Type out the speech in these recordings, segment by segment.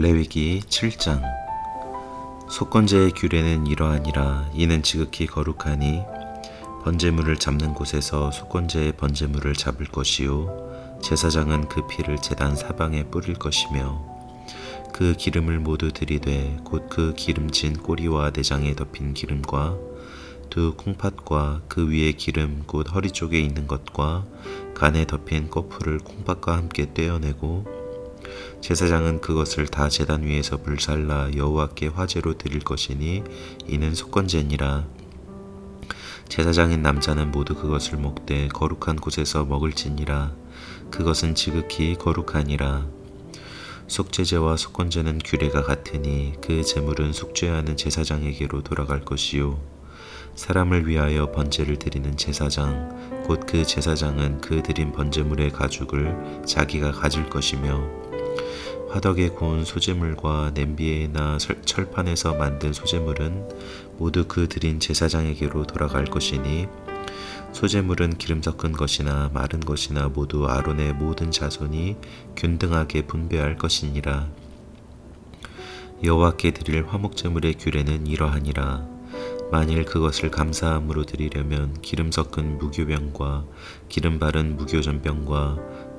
레위기 7장. 속건제의 규례는 이러하니라. 이는 지극히 거룩하니 번제물을 잡는 곳에서 속건제의 번제물을 잡을 것이요. 제사장은 그 피를 제단 사방에 뿌릴 것이며 그 기름을 모두 들이되 곧 그 기름진 꼬리와 내장에 덮인 기름과 두 콩팥과 그 위에 기름 곧 허리 쪽에 있는 것과 간에 덮인 꼬풀을 콩팥과 함께 떼어내고 제사장은 그것을 다 제단 위에서 불살라 여호와께 화제로 드릴 것이니 이는 속건제니라. 제사장인 남자는 모두 그것을 먹되 거룩한 곳에서 먹을지니라. 그것은 지극히 거룩하니라. 속죄제와 속건제는 규례가 같으니 그 제물은 속죄하는 제사장에게로 돌아갈 것이요. 사람을 위하여 번제를 드리는 제사장 곧 그 제사장은 그 드린 번제물의 가죽을 자기가 가질 것이며 화덕에 구운 소재물과 냄비에나 설- 철판에서 만든 소재물은 모두 그 드린 제사장에게로 돌아갈 것이니 소재물은 기름 섞은 것이나 마른 것이나 모두 아론의 모든 자손이 균등하게 분배할 것이니라. 여호와께 드릴 화목제물의 규례는 이러하니라. 만일 그것을 감사함으로 드리려면 기름 섞은 무교병과 기름 바른 무교전병과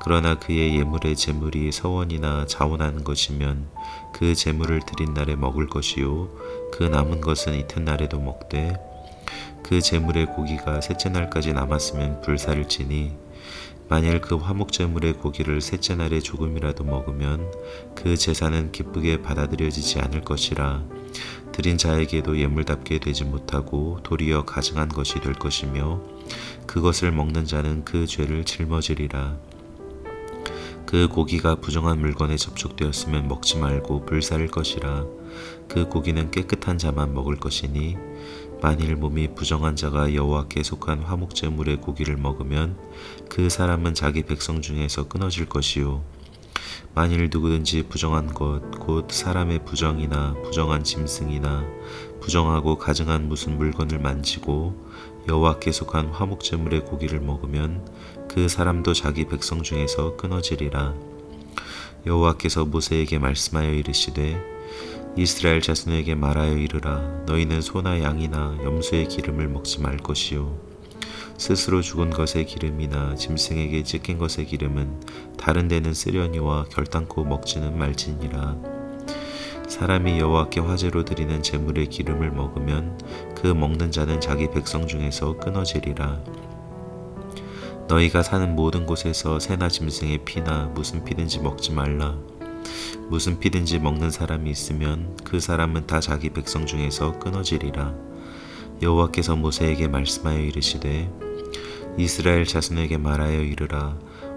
그러나 그의 예물의 제물이 서원이나 자원하는 것이면 그 제물을 드린 날에 먹을 것이요 그 남은 것은 이튿날에도 먹되 그 제물의 고기가 셋째 날까지 남았으면 불살을지니 만일 그 화목 제물의 고기를 셋째 날에 조금이라도 먹으면 그 제사는 기쁘게 받아들여지지 않을 것이라. 드린 자에게도 예물답게 되지 못하고 도리어 가증한 것이 될 것이며 그것을 먹는 자는 그 죄를 짊어지리라 그 고기가 부정한 물건에 접촉되었으면 먹지 말고 불살을 것이라. 그 고기는 깨끗한 자만 먹을 것이니 만일 몸이 부정한 자가 여호와께 속한 화목제물의 고기를 먹으면 그 사람은 자기 백성 중에서 끊어질 것이요. 만일 누구든지 부정한 것 곧 사람의 부정이나 부정한 짐승이나 부정하고 가증한 무슨 물건을 만지고 여호와께 속한 화목제물의 고기를 먹으면 그 사람도 자기 백성 중에서 끊어지리라. 여호와께서 모세에게 말씀하여 이르시되 이스라엘 자손에게 말하여 이르라. 너희는 소나 양이나 염소의 기름을 먹지 말 것이요. 스스로 죽은 것의 기름이나 짐승에게 찢긴 것의 기름은 다른 데는 쓰려니와 결단코 먹지는 말지니라 사람이 여호와께 화제로 드리는 제물의 기름을 먹으면 그 먹는 자는 자기 백성 중에서 끊어지리라. 너희가 사는 모든 곳에서 새나 짐승의 피나 무슨 피든지 먹지 말라. 무슨 피든지 먹는 사람이 있으면 그 사람은 다 자기 백성 중에서 끊어지리라. 여호와께서 모세에게 말씀하여 이르시되 이스라엘 자손에게 말하여 이르라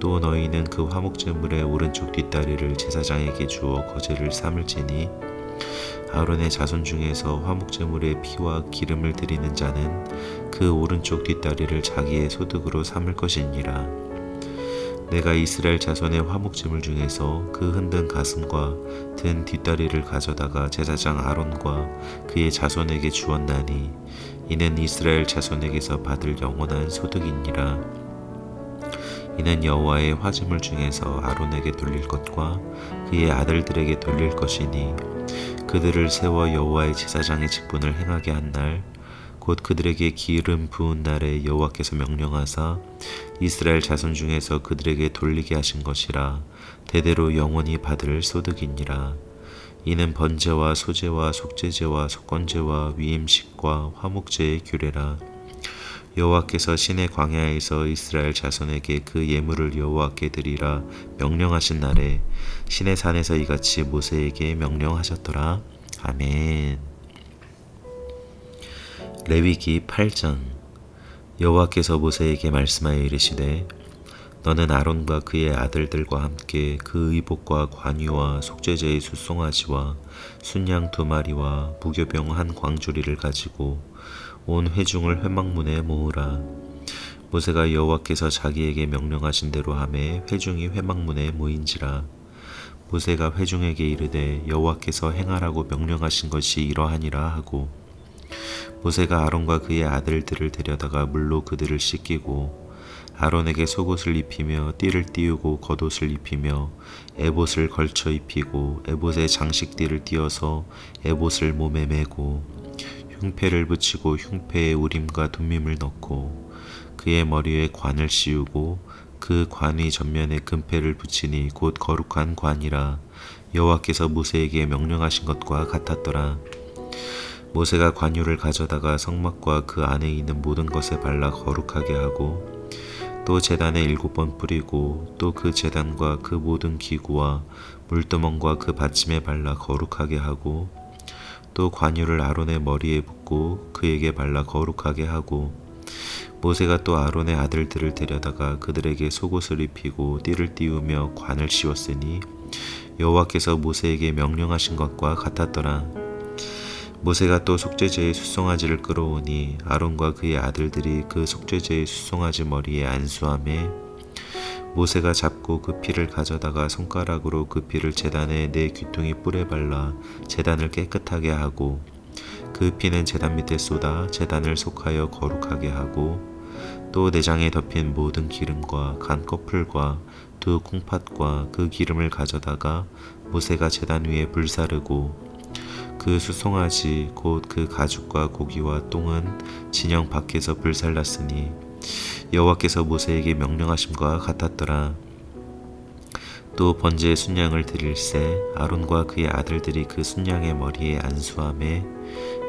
또 너희는 그 화목제물의 오른쪽 뒷다리를 제사장에게 주어 거제를 삼을지니 아론의 자손 중에서 화목제물의 피와 기름을 드리는 자는 그 오른쪽 뒷다리를 자기의 소득으로 삼을 것이니라. 내가 이스라엘 자손의 화목제물 중에서 그 흔든 가슴과 든 뒷다리를 가져다가 제사장 아론과 그의 자손에게 주었나니 이는 이스라엘 자손에게서 받을 영원한 소득이니라. 이는 여호와의 화제물 중에서 아론에게 돌릴 것과 그의 아들들에게 돌릴 것이니 그들을 세워 여호와의 제사장의 직분을 행하게 한 날 곧 그들에게 기름 부은 날에 여호와께서 명령하사 이스라엘 자손 중에서 그들에게 돌리게 하신 것이라 대대로 영원히 받을 소득이니라 이는 번제와 소제와 속죄제와 속건제와 위임식과 화목제의 규례라. 여호와께서 신의 광야에서 이스라엘 자손에게 그 예물을 여호와께 드리라 명령하신 날에 신의 산에서 이같이 모세에게 명령하셨더라. 아멘. 레위기 8장 여호와께서 모세에게 말씀하여 이르시되 너는 아론과 그의 아들들과 함께 그 의복과 관유와 속죄제의 숫송아지와 순양 두 마리와 무교병 한 광주리를 가지고 온 회중을 회막문에 모으라. 모세가 여호와께서 자기에게 명령하신 대로 함에 회중이 회막문에 모인지라. 모세가 회중에게 이르되 여호와께서 행하라고 명령하신 것이 이러하니라 하고 모세가 아론과 그의 아들들을 데려다가 물로 그들을 씻기고 아론에게 속옷을 입히며 띠를 띄우고 겉옷을 입히며 에봇을 걸쳐 입히고 에봇에 장식띠를 띄어서 에봇을 몸에 메고 흉패를 붙이고 흉패에 우림과 둠밈을 넣고 그의 머리에 관을 씌우고 그 관이 전면에 금패를 붙이니 곧 거룩한 관이라 여호와께서 모세에게 명령하신 것과 같았더라. 모세가 관유를 가져다가 성막과 그 안에 있는 모든 것에 발라 거룩하게 하고 또 제단에 일곱 번 뿌리고 또그 제단과 그 모든 기구와 물두멍과 그 받침에 발라 거룩하게 하고 또 관유를 아론의 머리에 붓고 그에게 발라 거룩하게 하고 모세가 또 아론의 아들들을 데려다가 그들에게 속옷을 입히고 띠를 띄우며 관을 씌웠으니 여호와께서 모세에게 명령하신 것과 같았더라. 모세가 또 속죄제의 숫송아지를 끌어오니 아론과 그의 아들들이 그 속죄제의 숫송아지 머리에 안수함에 모세가 잡고 그 피를 가져다가 손가락으로 그 피를 제단에 내 귀퉁이 뿔에 발라 제단을 깨끗하게 하고 그 피는 제단 밑에 쏟아 제단을 속하여 거룩하게 하고 또 내장에 덮인 모든 기름과 간 껍풀과 두 콩팥과 그 기름을 가져다가 모세가 제단 위에 불사르고 그 수송아지 곧 그 가죽과 고기와 똥은 진영 밖에서 불살랐으니 여호와께서 모세에게 명령하심과 같았더라. 또 번제의 순양을 드릴새 아론과 그의 아들들이 그 순양의 머리에 안수함에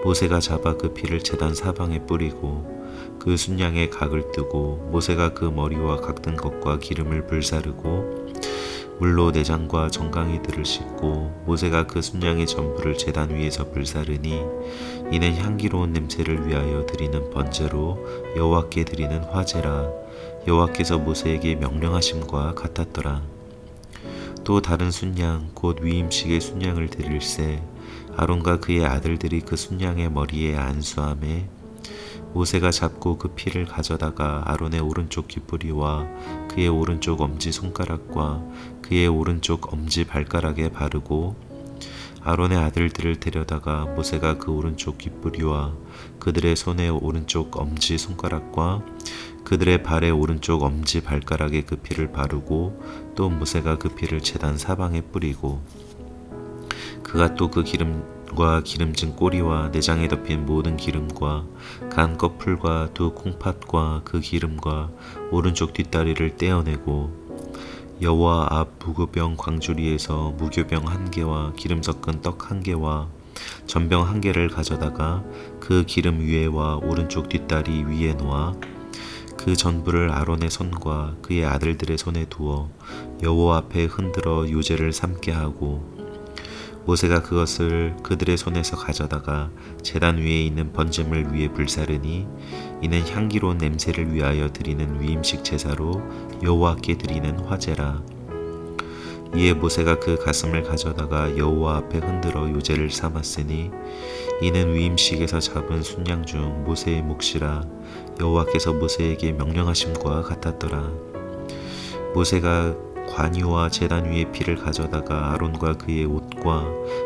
모세가 잡아 그 피를 제단 사방에 뿌리고 그 순양의 각을 뜨고 모세가 그 머리와 각든 것과 기름을 불사르고 물로 내장과 정강이들을 씻고 모세가 그 순양의 전부를 제단 위에서 불사르니 이는 향기로운 냄새를 위하여 드리는 번제로 여호와께 드리는 화제라. 여호와께서 모세에게 명령하심과 같았더라. 또 다른 순양 곧 위임식의 순양을 드릴새 아론과 그의 아들들이 그 순양의 머리에 안수함에 모세가 잡고 그 피를 가져다가 아론의 오른쪽 귓뿌리와 그의 오른쪽 엄지 손가락과 그의 오른쪽 엄지 발가락에 바르고 아론의 아들들을 데려다가 모세가 그 오른쪽 귓뿌리와 그들의 손의 오른쪽 엄지 손가락과 그들의 발의 오른쪽 엄지 발가락에 그 피를 바르고 또 모세가 그 피를 제단 사방에 뿌리고 그가 또 그 기름 과 기름진 꼬리와 내장에 덮인 모든 기름과 간 껍풀과 두 콩팥과 그 기름과 오른쪽 뒷다리를 떼어내고 여호와 앞 무교병 광주리에서 무교병 한 개와 기름 섞은 떡 한 개와 전병 한 개를 가져다가 그 기름 위에와 오른쪽 뒷다리 위에 놓아 그 전부를 아론의 손과 그의 아들들의 손에 두어 여호와 앞에 흔들어 유제를 삼게 하고 모세가 그것을 그들의 손에서 가져다가 제단 위에 있는 번제물 위에 불사르니 이는 향기로운 냄새를 위하여 드리는 위임식 제사로 여호와께 드리는 화제라. 이에 모세가 그 가슴을 가져다가 여호와 앞에 흔들어 요제를 삼았으니 이는 위임식에서 잡은 순양 중 모세의 몫이라 여호와께서 모세에게 명령하심과 같았더라. 모세가 관유와 제단 위에 피를 가져다가 아론과 그의 옷과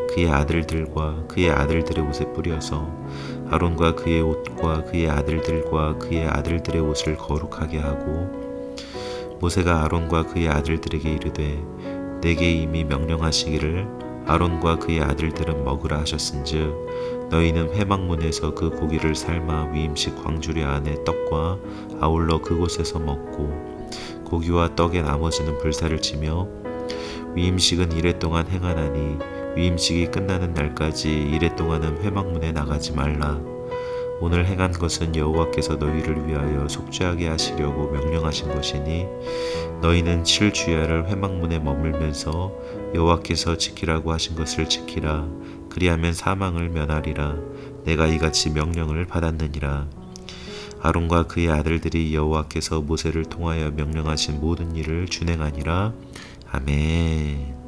그의 아들들과 그의 아들들의 옷에 뿌려서 아론과 그의 옷과 그의 아들들과 그의 아들들의 옷을 거룩하게 하고 모세가 아론과 그의 아들들에게 이르되 내게 이미 명령하시기를 아론과 그의 아들들은 먹으라 하셨은즉 너희는 회막문에서 그 고기를 삶아 위임식 광주리 안에 떡과 아울러 그곳에서 먹고 고기와 떡의 나머지는 불사를 치며 위임식은 이래 동안 행하나니 위임식이 끝나는 날까지 이래 동안은 회막문에 나가지 말라. 오늘 행한 것은 여호와께서 너희를 위하여 속죄하게 하시려고 명령하신 것이니 너희는 칠 주야를 회막문에 머물면서 여호와께서 지키라고 하신 것을 지키라. 그리하면 사망을 면하리라. 내가 이같이 명령을 받았느니라. 아론과 그의 아들들이 여호와께서 모세를 통하여 명령하신 모든 일을 준행하니라. 아멘.